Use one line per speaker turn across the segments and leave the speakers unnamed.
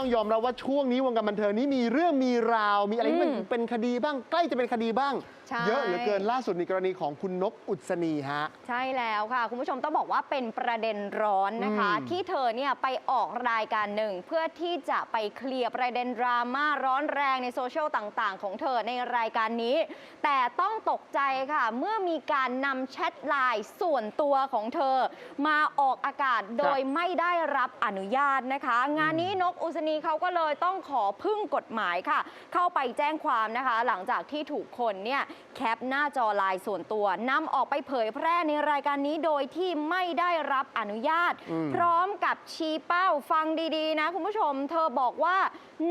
ต้องยอมรับว่าช่วงนี้วงการบันเทิงนี้มีเรื่องมีราว มีอะไรที่มัน
อืม
เป็นคดีบ้าง ใกล้จะเป็นคดีบ้าง
ใช่
เยอะเหลือเกินล่าสุดในกรณีของคุณนกอุศนีฮะ
ใช่แล้วค่ะ คุณผู้ชมต้องบอกว่าเป็นประเด็นร้อนนะคะ
อืม
ที่เธอเนี่ยไปออกรายการหนึ่ง เพื่อที่จะไปเคลียร์ประเด็นดราม่าร้อนแรงในโซเชียลต่างๆ ของเธอในรายการนี้ แต่ต้องตกใจค่ะ เมื่อมีการนำแชทไลน์ส่วนตัวของเธอ มาออกอากาศโดยไม่ได้รับอนุญาตนะคะ งานนี้นกอุศนีเขาก็เลยต้องขอพึ่งกฎหมายค่ะ เข้าไปแจ้งความนะคะ หลังจากที่ถูกคนเนี่ยแคปหน้าจอไลน์ส่วนตัวนำออกไปเผยแพร่ในรายการนี้โดยที่ไม่ได้รับอนุญาต
อืม
พร้อมกับชี้เป้าฟังดีๆ นะคุณผู้ชม เธอบอกว่า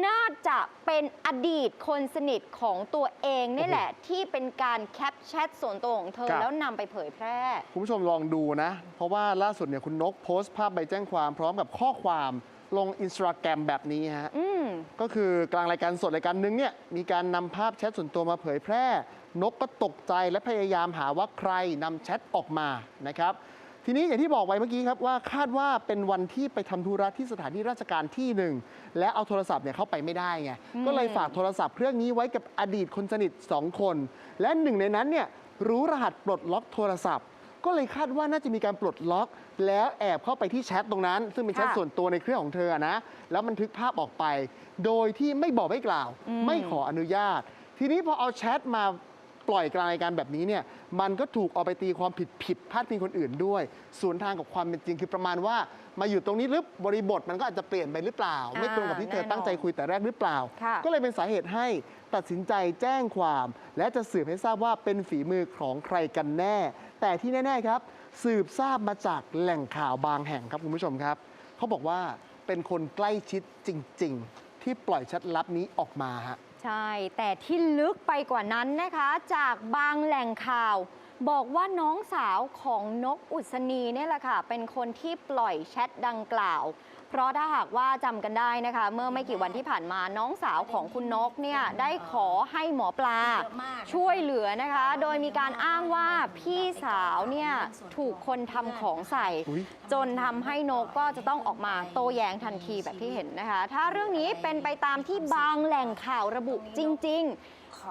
น่าจะเป็นอดีตคนสนิทของตัวเองนี่แหละ ที่เป็นการแคปแชทส่วนตัวของเธอ
ครับ
แล้วนำไปเผยแพร่
คุณผู้ชมลองดูนะ เพราะว่าล่าสุดเนี่ยคุณนกโพสต์ภาพใบแจ้งความพร้อมกับข้อความ ลงอินสตาแกรมแบบนี้ฮะ
อืม
ก็คือกลางรายการสดรายการนึงเนี่ยมีการนำภาพแชทส่วนตัวมาเผยแพร่ นกก็ตกใจและพยายามหาว่าใครนำแชทออกมานะครับ ทีนี้อย่างที่บอกไว้เมื่อกี้ครับว่าคาดว่าเป็นวันที่ไปทำธุระที่สถานที่ราชการที่หนึ่งและเอาโทรศัพท์เนี่ยเข้าไปไม่ได้ไง
อืม
ก็เลยฝากโทรศัพท์เครื่องนี้ไว้กับอดีตคนสนิท2คน และหนึ่งในนั้นเนี่ยรู้รหัสปลดล็อกโทรศัพท์ ก็เลยคาดว่าน่าจะมีการปลดล็อก แล้วแอบเข้าไปที่แชทตรงนั้น ซึ่งเป็นแชท
ค่ะ
ส่วนตัวในเครื่องของเธอนะ แล้วบันทึกภาพออกไป โดยที่ไม่บอกไม่กล่าว
อืม
ไม่ขออนุญาต ทีนี้พอเอาแชทมาปล่อยกลางรายการแบบนี้เนี่ย มันก็ถูกเอาไปตีความผิดผิดพาดพิงคนอื่นด้วย สวนทางกับความเป็นจริงคือประมาณว่า มาอยู่ตรงนี้หรือบริบทมันก็อาจจะเปลี่ยนไปหรือเปล่า ไม่ตรงกับที่เธอ
แน่นอน
ตั้งใจคุยแต่แรกหรือเปล่า
ค่ะ
ก็เลยเป็นสาเหตุให้ตัดสินใจแจ้งความ และจะสืบให้ทราบว่าเป็นฝีมือของใครกันแน่ แต่ที่แน่ๆครับ สืบทราบมาจากแหล่งข่าวบางแห่งครับคุณผู้ชมครับเขาบอกว่าเป็นคนใกล้ชิดจริง ๆ ที่ปล่อยชัดลับนี้ออกมาฮะ
ใช่ แต่ที่ลึกไปกว่านั้นนะคะ จากบางแหล่งข่าว บอกว่าน้องสาวของนกอุศนีเนี่ยแหละค่ะ เป็นคนที่ปล่อยแชทดังกล่าว เพราะถ้าหากว่าจำกันได้นะคะ เมื่อไม่กี่วันที่ผ่านมาน้องสาวของคุณนกเนี่ยได้ขอให้หมอปลา ช่วยเหลือนะคะ โดยมีการอ้างว่าพี่สาวเนี่ยถูกคนทำของใส่
อุ๊ย
จนทำให้นกก็จะต้องออกมาโต้แย้งทันทีแบบที่เห็นนะคะ ถ้าเรื่องนี้เป็นไปตามที่บางแหล่งข่าวระบุจริง ๆ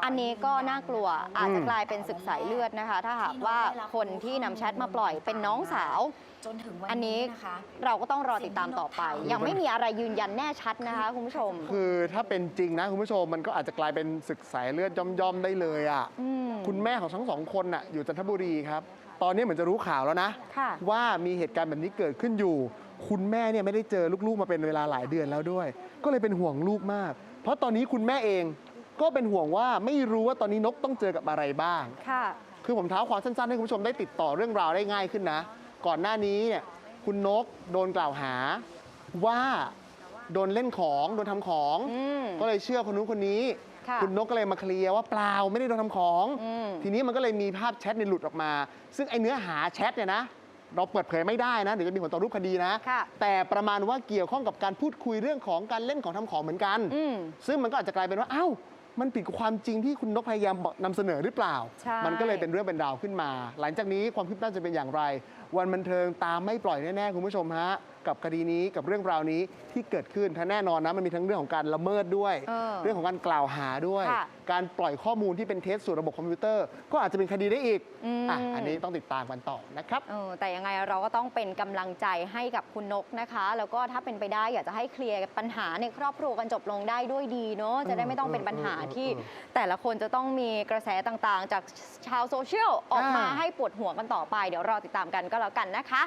อันนี้ก็น่ากลัวอาจจะกลายเป็นศึกสายเลือดนะคะ ถ้าหากว่าคนที่นำแชทมาปล่อยเป็นน้องสาว
จนถึงวัน
อันนี้
นี้นะคะ
เราก็ต้องรอติดตามต่อไป ยังไม่มีอะไรยืนยันแน่ชัดนะคะคุณผู้ชม
คือถ้าเป็นจริงนะคุณผู้ชมมันก็อาจจะกลายเป็นศึกสายเลือดย่อมๆได้เลยอะ
อืม
คุณแม่ของทั้งสองคนน่ะอยู่จันทบุรีครับ ตอนนี้เหมือนจะรู้ข่าวแล้วนะ
ค่ะ
ว่ามีเหตุการณ์แบบนี้เกิดขึ้นอยู่ คุณแม่เนี่ยไม่ได้เจอลูกๆมาเป็นเวลาหลายเดือนแล้วด้วย ก็เลยเป็นห่วงลูกมาก เพราะตอนนี้คุณแม่เอง ก็เป็นห่วงว่าไม่รู้ว่าตอนนี้นกต้องเจอกับอะไรบ้าง
ค่ะ
คือผมเท้าความสั้นๆ ให้คุณผู้ชมได้ติดต่อเรื่องราวได้ง่ายขึ้นนะ ก่อนหน้านี้เนี่ยคุณนกโดนกล่าวหาว่าโดนเล่นของโดนทำของ
อืม
ก็เลยเชื่อคนนู้นคนนี้
ค่ะ
ณนกก็เลยมาเคลียร์ว่าเปล่าไม่ได้โดนทำของ
อืม
ทีนี้มันก็เลยมีภาพแชทในยหลุดออกมา ซึ่งไอเนื้อหาแชทเนี่ยนะ เราเปิดเผยไม่ได้นะเดี๋ยวจะมีผลต่อรูปคดีนะ
ค่ะ
แต่ประมาณว่าเกี่ยวข้องกับการพูดคุยเรื่องของการเล่นของทำของเหมือนกัน
อืม
ซึ่งมันก็อาจจะกลายเป็นว่า เอ้า มันผิดกับความจริงที่คุณนกพยายามบอกนำเสนอหรือเปล่า
ใช่
มันก็เลยเป็นเรื่องเป็นราวขึ้นมา หลังจากนี้ความคืบหน้าจะเป็นอย่างไร วันบันเทิงตามไม่ปล่อยแน่ๆคุณผู้ชมฮะกับคดีนี้กับเรื่องราวนี้ที่เกิดขึ้นถ้าแน่นอนนะมันมีทั้งเรื่องของการละเมิดด้วย
เออ
เรื่องของการกล่าวหาด้วย
ค่ะ
การปล่อยข้อมูลที่เป็นเท็จสู่ระบบคอมพิวเตอร์ ก็อาจจะเป็นคดีได้อีก
อืม
อะอันนี้ต้องติดตามกันต่อนะครับ
เออแต่ยังไงเราก็ต้องเป็นกำลังใจให้กับคุณนกนะคะ แล้วก็ถ้าเป็นไปได้อยากจะให้เคลียร์ปัญหาในครอบครัวกันจบลงได้ด้วยดีเนาะจะได้ไม่ต้องเป็นปัญหาที่
เออเออเออ
แต่ละคนจะต้องมีกระแสต่างๆ จากชาวโซเชียลออกมา
อ่า
ให้ปวดหัวกันต่อไป เดี๋ยวรอติดตามกันก็แล้วกันนะคะ